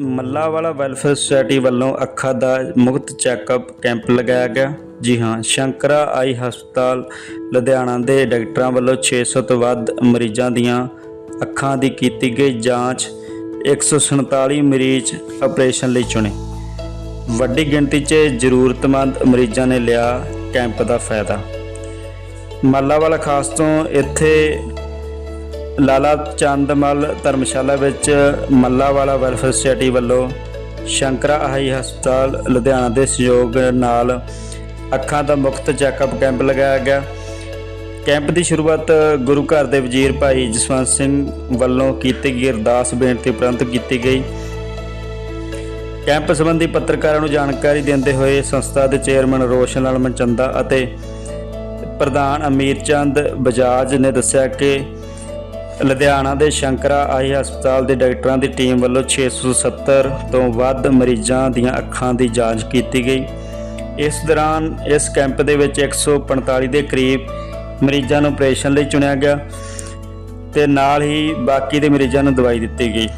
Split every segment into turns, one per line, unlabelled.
Mallawala welfare society ਵੱਲੋਂ ਅੱਖਾਂ ਦਾ ਮੁਫਤ ਚੈੱਕਅਪ ਕੈਂਪ ਲਗਾਇਆ ਗਿਆ। ਜੀ ਹਾਂ, ਸ਼ੰਕਰਾ ਆਈ ਹਸਪਤਾਲ ਲੁਧਿਆਣਾ ਦੇ ਡਾਕਟਰਾਂ ਵੱਲੋਂ 600 ਤੋਂ ਵੱਧ ਮਰੀਜ਼ਾਂ ਦੀਆਂ ਅੱਖਾਂ ਦੀ ਕੀਤੀ ਗਈ ਜਾਂਚ 147 ਮਰੀਜ਼ ਆਪਰੇਸ਼ਨ ਲਈ ਚੁਣੇ। ਵੱਡੀ ਗਿਣਤੀ 'ਚ ਜ਼ਰੂਰਤਮੰਦ ਮਰੀਜ਼ਾਂ ਨੇ ਲਿਆ ਕੈਂਪ ਦਾ ਫਾਇਦਾ। ਮੱਲਾਵਾਲਾ ਖਾਸ ਤੋਂ ਇੱਥੇ ਲਾਲਾ ਚੰਦਮਲ ਧਰਮਸ਼ਾਲਾ ਵਿੱਚ ਮੱਲਾਵਾਲਾ ਵੈਲਫੇਅਰ ਸੁਸਾਇਟੀ ਵੱਲੋਂ ਸ਼ੰਕਰਾ ਆਈ ਹਸਪਤਾਲ ਲੁਧਿਆਣਾ ਦੇ ਸਹਿਯੋਗ ਨਾਲ ਅੱਖਾਂ ਦਾ ਮੁਫਤ ਚੈੱਕਅਪ ਕੈਂਪ ਲਗਾਇਆ ਗਿਆ। ਕੈਂਪ ਦੀ ਸ਼ੁਰੂਆਤ ਗੁਰੂ ਘਰ ਦੇ ਵਜ਼ੀਰ ਭਾਈ ਜਸਵੰਤ ਸਿੰਘ ਵੱਲੋਂ ਕੀਤੀ ਗਈ। ਅਰਦਾਸ ਬੇਨਤੀ ਉਪਰੰਤ ਕੀਤੀ ਗਈ। ਕੈਂਪ ਸੰਬੰਧੀ ਪੱਤਰਕਾਰਾਂ ਨੂੰ ਜਾਣਕਾਰੀ ਦਿੰਦੇ ਹੋਏ ਸੰਸਥਾ ਦੇ ਚੇਅਰਮੈਨ ਰੋਸ਼ਨ ਲਾਲ ਮਨਚੰਦਾ ਅਤੇ ਪ੍ਰਧਾਨ ਅਮੀਰ ਚੰਦ ਬਜਾਜ ਨੇ ਦੱਸਿਆ ਕਿ ਲੁਧਿਆਣਾ ਦੇ ਸ਼ੰਕਰਾ ਆਈ ਹਸਪਤਾਲ ਦੇ ਡਾਕਟਰਾਂ ਦੀ ਟੀਮ ਵੱਲੋਂ 670 ਤੋਂ ਵੱਧ ਮਰੀਜ਼ਾਂ ਦੀਆਂ ਅੱਖਾਂ ਦੀ ਜਾਂਚ ਕੀਤੀ ਗਈ। ਇਸ ਦੌਰਾਨ ਇਸ ਕੈਂਪ ਦੇ ਵਿੱਚ 145 ਦੇ ਕਰੀਬ ਮਰੀਜ਼ਾਂ ਨੂੰ ਆਪਰੇਸ਼ਨ ਲਈ ਚੁਣਿਆ ਗਿਆ ਤੇ ਨਾਲ ਹੀ ਬਾਕੀ ਦੇ ਮਰੀਜ਼ਾਂ ਨੂੰ ਦਵਾਈ ਦਿੱਤੀ ਗਈ।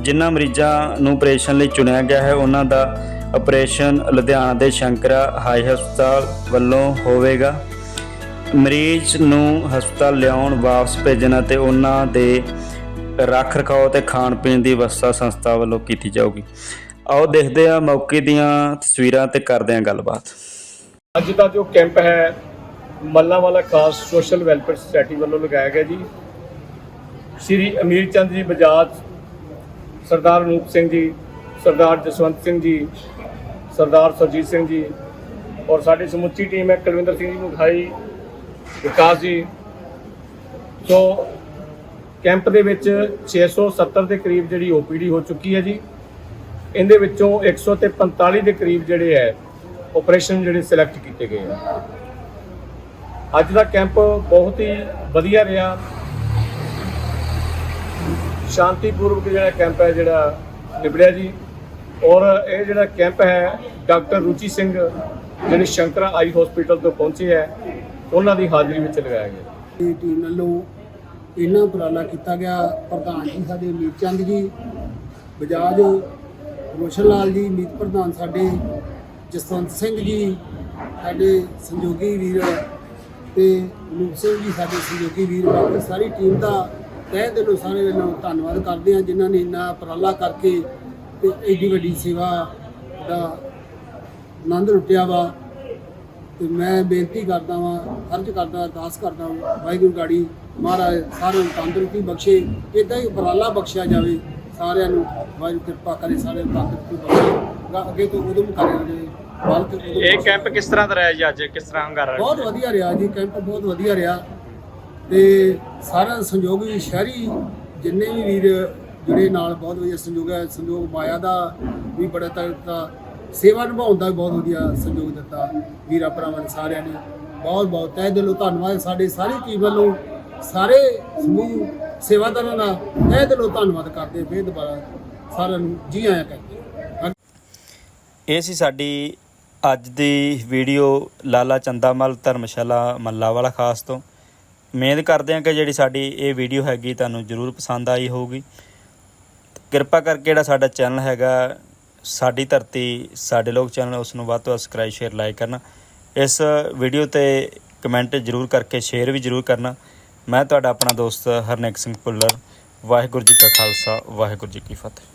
ਜਿਨ੍ਹਾਂ ਮਰੀਜ਼ਾਂ ਨੂੰ ਆਪਰੇਸ਼ਨ ਲਈ ਚੁਣਿਆ ਗਿਆ ਹੈ, ਉਹਨਾਂ ਦਾ ਆਪਰੇਸ਼ਨ ਲੁਧਿਆਣਾ ਦੇ ਸ਼ੰਕਰਾ ਹਾਈ ਹਸਪਤਾਲ ਵੱਲੋਂ ਹੋਵੇਗਾ। ਮਰੀਜ਼ ਨੂੰ ਹਸਪਤਾਲ ਲਿਆਉਣ ਵਾਪਸ ਭੇਜਣ ਅਤੇ ਉਹਨਾਂ ਦੇ ਰੱਖ ਰਖਾਓ ਤੇ ਖਾਣ ਪੀਣ ਦੀ ਵਿਵਸਥਾ ਸੰਸਥਾ ਵੱਲੋਂ ਕੀਤੀ ਜਾਊਗੀ। ਆਓ ਦੇਖਦੇ ਹਾਂ ਮੌਕੇ ਦੀਆਂ ਤਸਵੀਰਾਂ ਤੇ ਕਰਦੇ ਹਾਂ ਗੱਲਬਾਤ।
ਅੱਜ ਦਾ ਜੋ ਕੈਂਪ ਹੈ, ਮੱਲਾਂ ਵਾਲਾ ਖਾਸ ਸੋਸ਼ਲ ਵੈਲਫੇਅਰ ਸੁਸਾਇਟੀ ਵੱਲੋਂ ਲਗਾਇਆ ਗਿਆ ਜੀ। ਸ਼੍ਰੀ ਅਮੀਰ ਚੰਦ ਜੀ ਬਜਾਜ, ਸਰਦਾਰ ਅਨੂਪ ਸਿੰਘ ਜੀ, ਸਰਦਾਰ ਜਸਵੰਤ ਸਿੰਘ ਜੀ, ਸਰਦਾਰ ਸਰਜੀਤ ਸਿੰਘ ਜੀ ਔਰ ਸਾਡੀ ਸਮੁੱਚੀ ਟੀਮ ਹੈ, ਕੁਲਵਿੰਦਰ ਸਿੰਘ ਜੀ ਮੁਖਾਈ ਵਿਕਾਸ ਜੀ। ਸੋ, ਕੈਂਪ ਦੇ ਵਿੱਚ 670 ਦੇ ਕਰੀਬ ਜਿਹੜੀ ਓਪੀਡੀ ਹੋ ਚੁੱਕੀ ਹੈ ਜੀ। ਇਹਦੇ ਵਿੱਚੋਂ 100 ਤੇ 45 ਦੇ ਕਰੀਬ ਜਿਹੜੇ ਹੈ ਆਪਰੇਸ਼ਨ ਜਿਹੜੇ ਸਿਲੈਕਟ ਕੀਤੇ ਗਏ ਆ ਅੱਜ ਦਾ ਕੈਂਪ ਬਹੁਤ ਹੀ ਵਧੀਆ ਰਿਹਾ। ਸ਼ਾਂਤੀਪੂਰਵਕ ਜਿਹੜਾ ਕੈਂਪ ਹੈ, ਜਿਹੜਾ ਨਿਬੜਿਆ ਜੀ। ਔਰ ਇਹ ਜਿਹੜਾ ਕੈਂਪ ਹੈ, ਡਾਕਟਰ ਰੁਚੀ ਸਿੰਘ ਜਿਹੜੇ ਸ਼ੰਕਰਾ ਆਈ ਹਸਪੀਟਲ ਤੋਂ ਪਹੁੰਚੇ ਹੈ। ਉਹਨਾਂ ਦੀ ਹਾਜ਼ਰੀ ਵਿੱਚ ਲਗਾਇਆ ਗਿਆ।
ਦੀ ਟੀਮ ਵੱਲੋਂ ਇਹਨਾਂ ਉਪਰਾਲਾ ਕੀਤਾ ਗਿਆ। ਪ੍ਰਧਾਨ ਜੀ ਸਾਡੇ ਮੀਤ ਚੰਦ ਜੀ, ਬਜਾਜ ਰੋਸ਼ਨ ਲਾਲ ਜੀ, ਮੀਤ ਪ੍ਰਧਾਨ ਸਾਡੇ ਜਸਵੰਤ ਸਿੰਘ ਜੀ, ਸਾਡੇ ਸੰਯੋਗੀ ਵੀਰ ਤੇ ਰੂਪ ਸਿੰਘ ਜੀ, ਸਾਡੇ ਸੰਯੋਗੀ ਵੀਰ ਬਾਕੀ ਸਾਰੀ ਟੀਮ ਦਾ ਤਹਿ ਦਿਲੋਂ ਸਾਰੇ ਵੱਲੋਂ ਧੰਨਵਾਦ ਕਰਦੇ ਹਾਂ, ਜਿਨ੍ਹਾਂ ਨੇ ਇੰਨਾ ਉਪਰਾਲਾ ਕਰਕੇ ਤੇ ਐਡੀ ਵੱਡੀ ਸੇਵਾ ਦਾ ਆਨੰਦ ਲੁੱਟਿਆ ਵਾ। ਤੇ ਮੈਂ ਬੇਨਤੀ ਕਰਦਾ ਵਾਂ ਅਰਜ਼ ਕਰਦਾ ਅਰਦਾਸ ਕਰਦਾ ਵਾਂ ਵਾਹਿਗੁਰੂ ਗਾੜੀ ਮਹਾਰਾਜ ਸਾਰਿਆਂ ਨੂੰ ਤੰਦਰੁਸਤੀ ਬਖਸ਼ੇ ਇਦਾਂ ਹੀ ਉਪਰਾਲਾ ਬਖਸ਼ਿਆ ਜਾਵੇ ਸਾਰਿਆਂ ਨੂੰ ਵਾਹਿਗੁਰੂ ਕਿਰਪਾ ਕਰੇ ਸਾਰਿਆਂ ਨੂੰ ਤੰਦਰੁਸਤੀ ਬਖਸ਼ੇ ਅੱਗੇ ਤੋਂ ਉਦਮ ਕਰੇ ਰਹੇ ਬਲਕਿ ਉਦਮ
ਇਹ। ਕੈਂਪ ਕਿਸ ਤਰ੍ਹਾਂ ਦਾ ਰਿਹਾ ਜੀ ਅੱਜ ਕਿਸ ਤਰ੍ਹਾਂ ਹੰਗਾਰਾ ਰਿਹਾ?
ਬਹੁਤ ਵਧੀਆ ਰਿਹਾ ਜੀ ਕੈਂਪ ਬਹੁਤ ਵਧੀਆ ਰਿਹਾ ਤੇ ਸਾਰਾ ਸੰਯੋਗ ਵੀ ਸ਼ਹਿਰੀ ਜਿੰਨੇ ਵੀ ਵੀਰ ਜੁੜੇ ਨਾਲ ਬਹੁਤ ਵਧੀਆ ਸੰਯੋਗ ਹੈ ਸੰਯੋਗ ਮਾਇਆ ਦਾ ਵੀ ਬੜਾ ਤਗੜਾ ਸੇਵਾ ਨਿਭਾਉਣ ਦਾ ਵੀ ਬਹੁਤ ਵਧੀਆ ਸਹਿਯੋਗ ਦਿੱਤਾ। ਵੀਰਾਂ ਭਰਾਵਾਂ ਨੇ ਸਾਰਿਆਂ ਨੇ। ਬਹੁਤ ਬਹੁਤ ਤਹਿ ਦਿਲੋਂ ਧੰਨਵਾਦ। ਸਾਡੇ ਸਾਰੀ ਟੀਮ ਵੱਲੋਂ ਸਾਰੇ ਸਮੂਹ ਸੇਵਾਦਾਰਾਂ ਦਾ ਤਹਿ ਦਿਲੋਂ ਧੰਨਵਾਦ ਕਰਦੇ ਫਿਰ ਦੁਬਾਰਾ ਸਾਰਿਆਂ ਨੂੰ ਜੀ ਆਇਆਂ ਕਰਦੇ
ਇਹ ਸੀ ਸਾਡੀ ਅੱਜ ਦੀ ਵੀਡੀਓ ਲਾਲਾ ਚੰਦਾਮਲ ਧਰਮਸ਼ਾਲਾ ਮੱਲਾਵਾਲਾ ਖਾਸ ਤੋਂ। ਉਮੀਦ ਕਰਦੇ ਹਾਂ ਕਿ ਜਿਹੜੀ ਸਾਡੀ ਇਹ ਵੀਡੀਓ ਹੈਗੀ ਤੁਹਾਨੂੰ ਜ਼ਰੂਰ ਪਸੰਦ ਆਈ ਹੋਊਗੀ। ਕਿਰਪਾ ਕਰਕੇ ਜਿਹੜਾ ਸਾਡਾ ਚੈਨਲ ਹੈਗਾ ਸਾਡੀ ਧਰਤੀ, ਸਾਡੇ ਲੋਕ ਚੈਨਲ, ਉਸ ਨੂੰ ਵੱਧ ਤੋਂ ਵੱਧ ਸਬਸਕ੍ਰਾਈਬ ਸ਼ੇਅਰ ਲਾਈਕ ਕਰਨਾ। ਇਸ ਵੀਡੀਓ ਤੇ ਕਮੈਂਟ ਜ਼ਰੂਰ ਕਰਕੇ ਸ਼ੇਅਰ ਵੀ ਜ਼ਰੂਰ ਕਰਨਾ। ਮੈਂ ਤੁਹਾਡਾ ਆਪਣਾ ਦੋਸਤ ਹਰਨੇਕ ਸਿੰਘ ਭੁੱਲਰ। ਵਾਹਿਗੁਰੂ ਜੀ ਕਾ ਖਾਲਸਾ, ਵਾਹਿਗੁਰੂ ਜੀ ਕੀ ਫਤਿਹ।